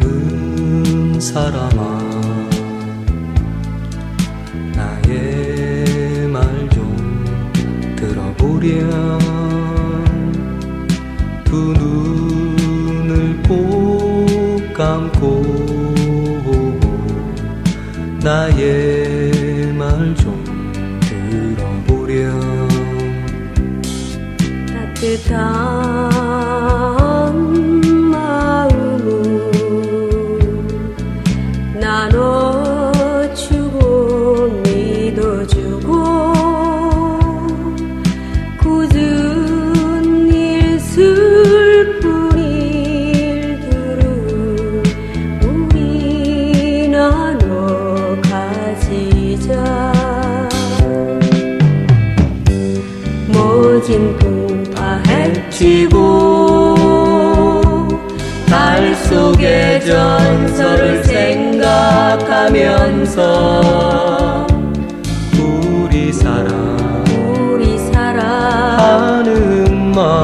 사랑하는 사람아 나의 말 좀 들어보렴. 두 눈을 꼭 감고 나의 따뜻한 마음을 나눠주고 믿어주고 굳은 일 슬픈 일들을 우리 나눠 가지자 파 헤치고 달 속의 전설을 생각하면서 우리 사랑 우리 사랑 하는 마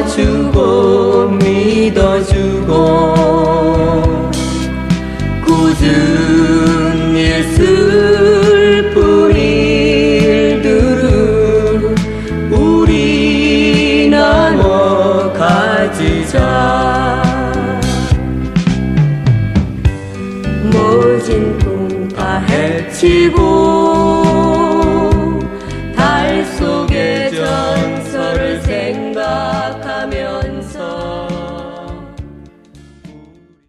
나눠주고 믿어주고 굳은 일 슬픈 일들을 우리 나눠 가지자. 모진 풍파 헤치고